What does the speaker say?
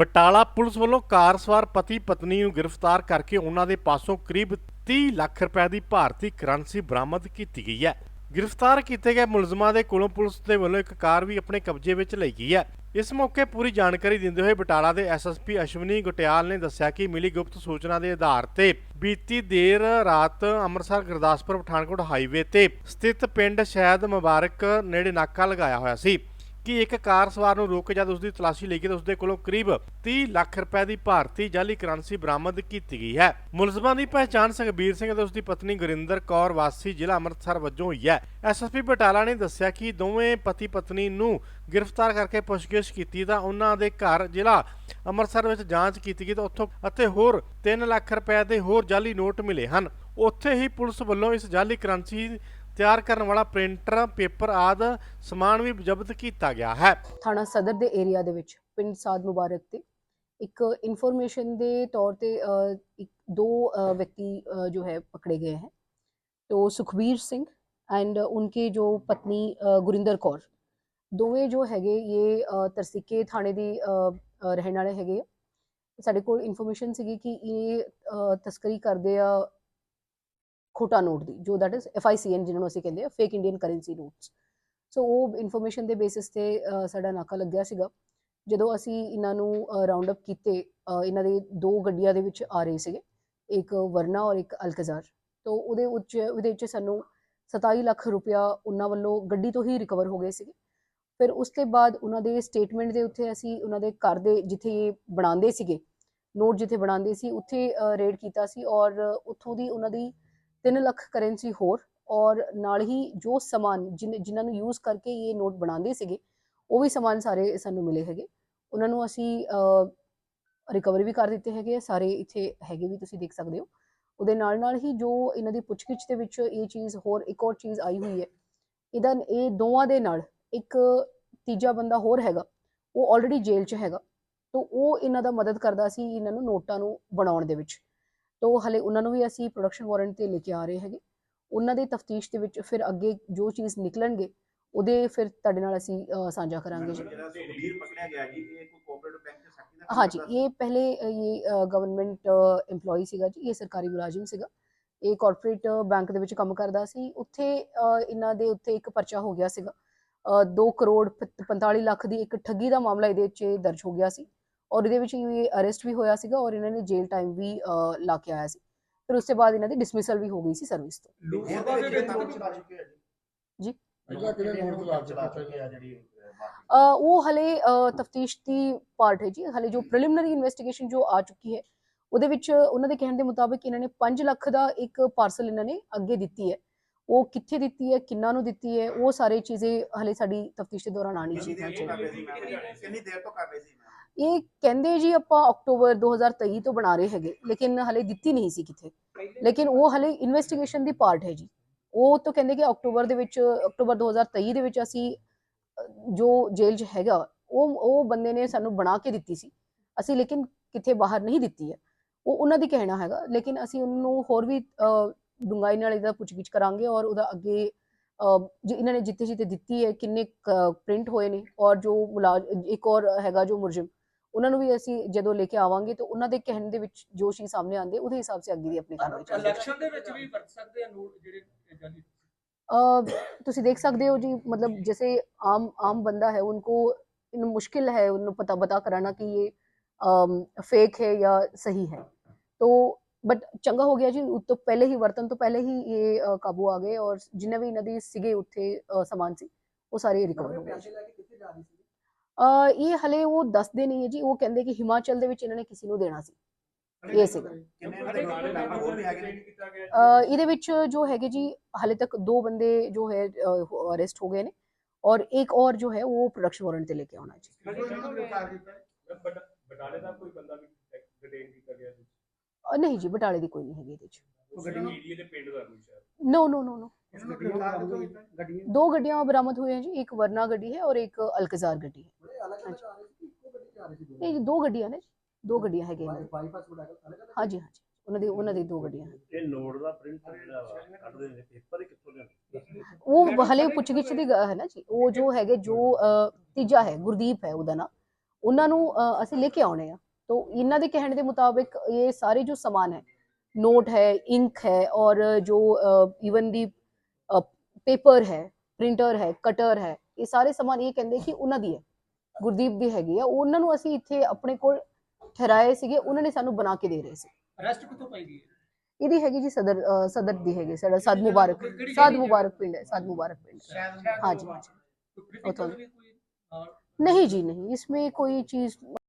Batala police ਵੱਲੋਂ ਕਾਰ ਸਵਾਰ ਪਤੀ ਪਤਨੀ ਨੂੰ ਗ੍ਰਿਫਤਾਰ ਕਰਕੇ ਉਹਨਾਂ ਦੇ ਪਾਸੋਂ ਕਰੀਬ 30 ਲੱਖ ਰੁਪਏ ਦੀ ਭਾਰਤੀ ਕਰੰਸੀ ਬਰਾਮਦ ਕੀਤੀ ਗਈ ਹੈ। ਗ੍ਰਿਫਤਾਰ ਕੀਤੇ ਗਏ ਮੁਲਜ਼ਮਾਂ ਦੇ ਕੋਲੋਂ ਪੁਲਿਸ ਦੇ ਵੱਲੋਂ ਇੱਕ ਕਾਰ ਵੀ ਆਪਣੇ ਕਬਜ਼ੇ ਵਿੱਚ ਲਈ ਗਈ ਹੈ। ਇਸ ਮੌਕੇ ਪੂਰੀ ਜਾਣਕਾਰੀ ਦਿੰਦੇ ਹੋਏ ਬਟਾਲਾ ਦੇ ਐਸਐਸਪੀ ਅਸ਼ਵਨੀ ਗੁਟਿਆਲ ਨੇ ਦੱਸਿਆ ਕਿ ਮਿਲੀ ਗੁਪਤ ਸੂਚਨਾ ਦੇ ਆਧਾਰ ਤੇ ਬੀਤੀ ਦੇਰ ਰਾਤ ਅੰਮ੍ਰਿਤਸਰ ਗੁਰਦਾਸਪੁਰ ਪਠਾਨਕੋਟ ਹਾਈਵੇ ਤੇ ਸਥਿਤ ਪਿੰਡ ਸ਼ਹਿਦ ਮੁਬਾਰਕ ਨੇੜੇ ਨਾਕਾ ਲਗਾਇਆ ਹੋਇਆ ਸੀ। ਕਿ ਇੱਕ ਕਾਰ ਸਵਾਰ ਨੂੰ ਰੋਕ ਕੇ ਜਦ ਉਸ ਦੀ ਤਲਾਸ਼ੀ ਲਈ ਗਈ ਤਾਂ ਉਸ ਦੇ ਕੋਲੋਂ ਕਰੀਬ 30 ਲੱਖ ਰੁਪਏ ਦੀ ਭਾਰਤੀ ਜਾਲੀ ਕਰੰਸੀ ਬਰਾਮਦ ਕੀਤੀ ਗਈ ਹੈ। ਮੁਲਜ਼ਮਾਂ ਦੀ ਪਹਿਚਾਣ ਸੁਖਬੀਰ ਸਿੰਘ ਅਤੇ ਉਸ ਦੀ ਪਤਨੀ ਗੁਰਿੰਦਰ ਕੌਰ ਵਾਸੀ ਜ਼ਿਲ੍ਹਾ ਅੰਮ੍ਰਿਤਸਰ ਵਜੋਂ ਹੋਈ ਹੈ। ਐਸਐਸਪੀ ਬਟਾਲਾ ਨੇ ਦੱਸਿਆ ਕਿ ਦੋਵੇਂ ਪਤੀ ਪਤਨੀ ਨੂੰ ਗ੍ਰਿਫਤਾਰ ਕਰਕੇ ਪੁੱਛਗਿੱਛ ਕੀਤੀ ਤਾਂ ਉਹਨਾਂ ਦੇ ਘਰ ਜ਼ਿਲ੍ਹਾ ਅੰਮ੍ਰਿਤਸਰ ਵਿੱਚ ਜਾਂਚ ਕੀਤੀ ਗਈ ਤਾਂ ਉੱਥੋਂ ਅਤੇ ਹੋਰ 3 ਲੱਖ ਰੁਪਏ ਦੇ ਹੋਰ ਜਾਲੀ ਨੋਟ ਮਿਲੇ ਹਨ। ਉੱਥੇ ਹੀ ਪੁਲਿਸ ਵੱਲੋਂ ਇਸ ਜਾਲੀ ਕਰੰਸੀ ਤਿਆਰ ਕਰਨ ਵਾਲਾ ਪ੍ਰਿੰਟਰ ਪੇਪਰ ਆਦ ਸਮਾਨ ਵੀ ਜ਼ਬਤ ਕੀਤਾ ਗਿਆ ਹੈ ਥਾਣਾ ਸਦਰ ਦੇ ਏਰੀਆ ਦੇ ਵਿੱਚ ਪਿੰਡ ਸਾਦ ਮੁਬਾਰਕ ਤੇ ਇੱਕ ਇਨਫੋਰਮੇਸ਼ਨ ਦੇ ਤੌਰ ਤੇ ਅ, ਇੱਕ ਦੋ अ, व्यक्ति अ, जो है पकड़े गए हैं तो सुखबीर सिंह एंड उनके जो पत्नी अ, गुरिंदर कौर ਦੋਵੇਂ ਜੋ ਹੈਗੇ ਇਹ ਅ, ਤਰਸਿੱਕੇ ਥਾਣੇ ਦੀ ਅ, ਅ, ਰਹਿਣ ਵਾਲੇ ਹੈਗੇ ਆ ਸਾਡੇ ਕੋਲ ਇਨਫੋਰਮੇਸ਼ਨ ਸੀਗੀ ਕਿ ਇਹ ਅ, ਤਸਕਰੀ ਕਰਦੇ ਆ ਖੋਟਾ ਨੋਟ ਦੀ, ਜੋ ਦੈਟ ਇਜ਼ ਐਫਆਈਸੀਐਨ ਜਿਹਨੂੰ ਅਸੀਂ ਕਹਿੰਦੇ ਆ fake Indian currency notes so ਉਹ ਇਨਫੋਰਮੇਸ਼ਨ ਦੇ ਬੇਸਿਸ ਤੇ ਸਾਡਾ ਨਾਕਾ ਲੱਗਿਆ ਸੀਗਾ। ਜਦੋਂ ਅਸੀਂ ਇਹਨਾਂ ਨੂੰ ਰਾਉਂਡ ਅਪ ਕੀਤੇ ਇਹਨਾਂ ਦੇ ਦੋ ਗੱਡੀਆਂ ਦੇ ਵਿੱਚ ਆ ਰਹੇ ਸੀਗੇ, ਇੱਕ ਵਰਨਾ ਔਰ ਇੱਕ ਅਲਕਜ਼ਾਰ। ਤੋਂ ਉਹਦੇ ਉੱਚ, ਉਹਦੇ ਵਿੱਚ ਸਾਨੂੰ 27 ਲੱਖ ਰੁਪਇਆ ਉਹਨਾਂ ਵੱਲੋਂ ਗੱਡੀ ਤੋਂ ਹੀ ਰਿਕਵਰ ਹੋ ਗਏ ਸੀਗੇ। ਫਿਰ ਉਸ ਤੋਂ ਬਾਅਦ ਉਹਨਾਂ ਦੇ ਸਟੇਟਮੈਂਟ ਦੇ ਉੱਤੇ ਅਸੀਂ ਉਹਨਾਂ ਦੇ ਘਰ ਦੇ ਜਿੱਥੇ ਇਹ ਬਣਾਉਂਦੇ ਸੀਗੇ ਨੋਟ ਜਿੱਥੇ ਬਣਾਉਂਦੇ ਸੀ, ਉੱਥੇ ਰੇਡ ਕੀਤਾ ਸੀ ਔਰ ਉੱਥੋਂ ਦੀ ਉਹਨਾਂ ਦੀ 3 ਲੱਖ ਕਰੰਸੀ ਹੋਰ ਔਰ ਨਾਲ ਹੀ ਜੋ ਸਮਾਨ ਜਿਨ- ਜਿਨ੍ਹਾਂ ਨੂੰ ਯੂਜ਼ ਕਰਕੇ ਇਹ ਨੋਟ ਬਣਾਉਂਦੇ ਸੀਗੇ, ਉਹ ਵੀ ਸਮਾਨ ਸਾਰੇ ਸਾਨੂੰ ਮਿਲੇ ਹੈਗੇ। ਉਹਨਾਂ ਨੂੰ ਅਸੀਂ ਰਿਕਵਰੀ ਵੀ ਕਰ ਦਿੱਤੇ ਹੈਗੇ ਸਾਰੇ ਇੱਥੇ ਹੈਗੇ ਵੀ ਤੁਸੀਂ ਦੇਖ ਸਕਦੇ ਹੋ। ਉਹਦੇ ਨਾਲ ਨਾਲ ਹੀ ਜੋ ਇਹਨਾਂ ਦੀ ਪੁੱਛਗਿੱਛ ਦੇ ਵਿੱਚ ਇਹ ਚੀਜ਼ ਹੋਰ, ਇੱਕ ਹੋਰ ਚੀਜ਼ ਆਈ ਹੋਈ ਹੈ। ਇਹਦਾ, ਇਹ ਦੋਵਾਂ ਦੇ ਨਾਲ ਇੱਕ ਤੀਜਾ ਬੰਦਾ ਹੋਰ ਹੈਗਾ, ਉਹ ਆਲਰੇਡੀ ਜੇਲ੍ਹ 'ਚ ਹੈਗਾ। ਤੋਂ ਉਹ ਇਹਨਾਂ ਦਾ ਮਦਦ ਕਰਦਾ ਸੀ ਇਹਨਾਂ ਨੂੰ ਨੋਟਾਂ ਨੂੰ ਬਣਾਉਣ ਦੇ ਵਿੱਚ। ਤੋਂ ਹਲੇ ਉਹਨਾਂ ਨੂੰ ਵੀ ਅਸੀਂ ਪ੍ਰੋਡਕਸ਼ਨ ਵਾਰੰਟ ਤੇ ਲੈ ਕੇ ਆ ਰਹੇ ਹੈਗੇ। ਉਹਨਾਂ ਦੀ ਤਫਤੀਸ਼ ਦੇ ਵਿੱਚ ਫਿਰ ਅੱਗੇ ਜੋ ਚੀਜ਼ ਨਿਕਲਣਗੇ ਉਹਦੇ ਫਿਰ ਤੁਹਾਡੇ ਨਾਲ ਅਸੀਂ ਸਾਂਝਾ ਕਰਾਂਗੇ ਜੀ। ਹਾਂਜੀ ਇਹ ਪਹਿਲੇ ਇਹ ਗਵਰਨਮੈਂਟ EMPLOYE ਸੀਗਾ ਜੀ ਇਹ ਸਰਕਾਰੀ ਮੁਲਾਜ਼ਮ ਸੀਗਾ। ਇਹ ਕਾਰਪੋਰੇਟ ਬੈਂਕ ਦੇ ਵਿੱਚ ਕੰਮ ਕਰਦਾ ਸੀ। ਉੱਥੇ ਇਹਨਾਂ ਦੇ ਉੱਤੇ ਇੱਕ ਪਰਚਾ ਹੋ ਗਿਆ ਸੀਗਾ। 2 ਕਰੋੜ ਪ- 45 ਲੱਖ ਦੀ ਇੱਕ ਠੱਗੀ ਦਾ ਮਾਮਲਾ ਇਹਦੇ ਵਿੱਚ ਦਰਜ ਹੋ ਗਿਆ ਸੀ। ਔਰ ਇਹਦੇ ਵਿੱਚ ਇਹ ਅਰੈਸਟ ਵੀ ਹੋਇਆ ਸੀਗਾ ਔਰ ਇਹਨਾਂ ਨੇ ਜੇਲ੍ਹ ਟਾਈਮ ਵੀ ਲਾ ਕੇ ਆਇਆ ਸੀ। ਫਿਰ ਉਸ ਤੋਂ ਬਾਅਦ ਇਹਨਾਂ ਦੀ ਡਿਸਮਿਸਲ ਵੀ ਹੋ ਗਈ ਸੀ ਸਰਵਿਸ ਤੋਂ। ਜੀ? ਉਹ ਹਲੇ ਤਫਤੀਸ਼ ਦੀ ਪਾਰਟ ਹੈ ਜੀ। ਹਲੇ ਜੋ ਪ੍ਰੀਲਿਮਿਨਰੀ ਇਨਵੈਸਟੀਗੇਸ਼ਨ ਜੋ ਆ ਚੁੱਕੀ ਹੈ ਉਹਦੇ ਵਿੱਚ ਉਹਨਾਂ ਦੇ ਕਹਿਣ ਦੇ ਮੁਤਾਬਕ ਇਹਨਾਂ ਨੇ 5 ਲੱਖ ਦਾ ਇੱਕ ਪਾਰਸਲ ਇਹਨਾਂ ਨੇ ਅੱਗੇ ਦਿੱਤੀ ਹੈ। ਉਹ ਕਿੱਥੇ ਦਿੱਤੀ ਹੈ ਕਿੰਨਾ ਨੂੰ ਦਿੱਤੀ ਹੈ ਉਹ ਸਾਰੇ ਚੀਜ਼ੇ ਹਲੇ ਸਾਡੀ ਤਫਤੀਸ਼ ਦੇ ਦੌਰਾਨ ਆਣੀ ਸੀ? ਮੈਮ? ਕਿੰਨੀ ਦੇਰ ਤੋਂ ਕਰ ਰਹੇ ਸੀ? ਇਹ ਕਹਿੰਦੇ ਜੀ ਆਪਾਂ ਅਕਤੂਬਰ 2023 ਤੋਂ ਬਣਾ ਰਹੇ ਹੈਗੇ ਲੇਕਿਨ ਹਲੇ ਦਿੱਤੀ ਨਹੀਂ ਸੀ ਕਿਥੇ ਲੇਕਿਨ ਉਹ ਹਲੇ ਇਨਵੈਸਟੀਗੇਸ਼ਨ ਦੀ ਪਾਰਟ ਹੈ ਜੀ। ਉਹ ਤਾਂ ਕਹਿੰਦੇ ਕਿ ਅਕਤੂਬਰ ਦੇ ਵਿੱਚ ਅਕਤੂਬਰ 2023 ਦੇ ਵਿੱਚ ਅਸੀਂ ਜੋ ਜੇਲ੍ਹ 'ਚ ਹੈਗਾ ਉਹ ਉਹ ਬੰਦੇ ਨੇ ਸਾਨੂੰ ਬਣਾ ਕੇ ਦਿੱਤੀ ਸੀ। ਅਸੀਂ ਲੇਕਿਨ ਕਿਥੇ ਬਾਹਰ ਨਹੀਂ ਦਿੱਤੀ ਹੈ। ਉਹ ਉਹਨਾਂ ਦੀ ਕਹਿਣਾ ਹੈਗਾ। ਲੇਕਿਨ ਅਸੀਂ ਉਹਨੂੰ ਹੋਰ ਵੀ ਅ, ਡੂੰਘਾਈ ਨਾਲ ਇਹਦਾ ਪੁੱਛਗਿੱਛ ਕਰਾਂਗੇ ਔਰ ਉਹਦਾ ਅੱਗੇ ਅ, ਇਹਨਾਂ ਨੇ ਜਿੱਥੇ ਜਿੱਥੇ ਦਿੱਤੀ ਹੈ ਕਿੰਨੇ ਪ੍ਰਿੰਟ ਹੋਏ ਨੇ ਔਰ ਜੋ ਮੁਲਾਜ਼ਮ ਇੱਕ ਔਰ ਹੈਗਾ ਜੋ ਮੁਲਜ਼ਮ ਉਹਨਾਂ ਨੂੰ ਵੀ ਅਸੀਂ ਜਦੋਂ ਲੈ ਕੇ ਆਵਾਂਗੇ ਤਾਂ ਉਹਨਾਂ ਦੇ ਕਹਿਣ ਦੇ ਵਿੱਚ ਜੋ ਚੀਜ਼ ਸਾਹਮਣੇ ਆਉਂਦੇ ਉਹਦੇ ਹਿਸਾਬ ਸੇ ਅੱਗੇ ਦੀ ਆਪਣੀ ਕਾਰਵਾਈ ਚੱਲੇਗੀ ਇਲੈਕਸ਼ਨ ਦੇ ਵਿੱਚ ਵੀ ਵਰਤ ਸਕਦੇ ਆ ਨੋਟ ਜਿਹੜੇ ਜਾਲੀ ਅ, ਤੁਸੀਂ ਦੇਖ ਸਕਦੇ ਹੋ ਜੀ मतलब जैसे आम आम बंदा है उनको इन मुश्किल है उनको पता बता कराना कि ये फेक है या सही है तो बट ਚੰਗਾ ਹੋ ਗਿਆ ਜੀ ਉਹ ਤੋਂ ਪਹਿਲੇ ਹੀ ਵਰਤਨ ਤੋਂ ਪਹਿਲੇ ਹੀ ਇਹ ਅ, ਕਾਬੂ ਆ ਗਏ ਔਰ ਜਿੰਨੇ ਵੀ ਇਹਨਾਂ ਦੀ ਸੀਗੇ ਉੱਥੇ ਅ, ਸਮਾਨ ਸੀ ਉਹ ਸਾਰੇ ਰਿਕਵਰ ਹੋ ਗਏ ਜੀ। ਅ, ਇਹ ਹਲੇ ਉਹ ਦੱਸਦੇ ਨਹੀਂ ਹੈ ਜੀ ਉਹ ਕਹਿੰਦੇ ਕਿ ਹਿਮਾਚਲ ਦੇ ਵਿੱਚ ਇਹਨਾਂ ਨੇ ਕਿਸੇ ਨੂੰ ਦੇਣਾ ਸੀ। ਇਹ ਸੀ ਇਹਦੇ ਵਿੱਚ ਜੋ ਹੈਗੇ ਜੀ ਹਲੇ ਤੱਕ ਦੋ ਬੰਦੇ ਜੋ ਹੈ ਅਰੈਸਟ ਹੋ ਗਏ ਨੇ ਔਰ ਇੱਕ ਔਰ ਜੋ ਹੈ ਉਹ ਪ੍ਰੋਡਕਸ਼ਨ ਵਾਰੰਟ ਤੇ ਲੈ ਕੇ ਆਉਣਾ ਜੀ। ਨਹੀਂ ਜੀ ਬਟਾਲੇ ਦੀ ਕੋਈ ਨਹੀਂ ਹੈਗੀ ਇਹਦੇ ਚ। ਗੱਡੀ ਦੇ ਨੋ ਨੋ ਨੋ ਨੋ ਦੋ ਗੱਡੀਆਂ ਬਰਾਮਦ ਹੋਈਆਂ ਜੀ ਇੱਕ ਵਰਨਾ ਗੱਡੀ ਹੈ ਔਰ ਇੱਕ ਅਲਕਜ਼ਾਰ ਗੱਡੀ ਹੈ। ਹਾਂਜੀ ਇਹ ਦੋ ਗੱਡੀਆਂ ਨੇ ਦੋ ਗੱਡੀਆਂ ਹੈਗੀਆਂ ਨੇ। ਹਾਂਜੀ ਹਾਂਜੀ। ਉਹਨਾਂ ਦੀ ਉਹਨਾਂ ਦੀ ਦੋ ਗੱਡੀਆਂ ਇਹ ਨੋਟ ਦਾ ਪ੍ਰਿੰਟਰ ਜਿਹੜਾ ਵਾ ਕੱਢਦੇ ਨੇ ਪੇਪਰ ਕਿੱਥੋਂ ਲਿਆਉਂਦੇ ਉਹ ਹਲੇ ਪੁੱਛਗਿੱਛ ਦੀ ਹੈ ਨਾ ਜੀ। ਉਹ ਜੋ ਹੈਗੇ ਜੋ ਤੀਜਾ ਹੈ ਗੁਰਦੀਪ ਹੈ ਉਹਦਾ ਨਾਮ ਉਹਨਾਂ ਨੂੰ ਅਸੀਂ ਲੈ ਕੇ ਆਉਣੇ ਆ। ਤੋਂ ਇਹਨਾਂ ਦੇ ਕਹਿਣ ਦੇ ਮੁਤਾਬਿਕ ਇਹ ਸਾਰੇ ਜੋ ਸਮਾਨ ਹੈ ਨੋਟ ਹੈ ਇੰਕ ਹੈ ਔਰ ਜੋ ਇਵਨ ਦੀ ਪੇਪਰ ਹੈ ਪ੍ਰਿੰਟਰ ਹੈ ਕਟਰ ਹੈ ਇਹ ਸਾਰੇ ਸਮਾਨ ਇਹ ਕਹਿੰਦੇ ਕਿ ਉਹਨਾਂ ਦੀ ਹੈ। ਗੁਰਦੀਪ ਵੀ ਹੈਗੇ ਆ ਉਹਨਾਂ ਨੂੰ ਅਸੀਂ ਇੱਥੇ ਆਪਣੇ ਕੋਲ ਠਹਿਰਾਏ ਸੀਗੇ ਉਹਨਾਂ ਨੇ ਸਾਨੂੰ ਬਣਾ ਕੇ ਦੇ ਰਹੇ ਸੀ। ਅਰੈਸਟ ਕਿੱਥੋਂ ਪਾਈ ਇਹਦੀ ਹੈਗੀ ਜੀ ਸਦਰ ਸਦਰ ਦੀ ਹੈਗੀ ਸਾਡਾ ਸਾਦ ਮੁਬਾਰਕ ਕਿਹੜੀ ਸਾਦ ਮੁਬਾਰਕ ਪਿੰਡ ਹੈ ਸਾਦ ਮੁਬਾਰਕ ਪਿੰਡ। ਹਾਂਜੀ, ਹਾਂਜੀ। ਉੱਥੋਂ। ਨਹੀਂ ਜੀ ਨਹੀਂ ਇਸ ਕੋਈ ਚੀਜ਼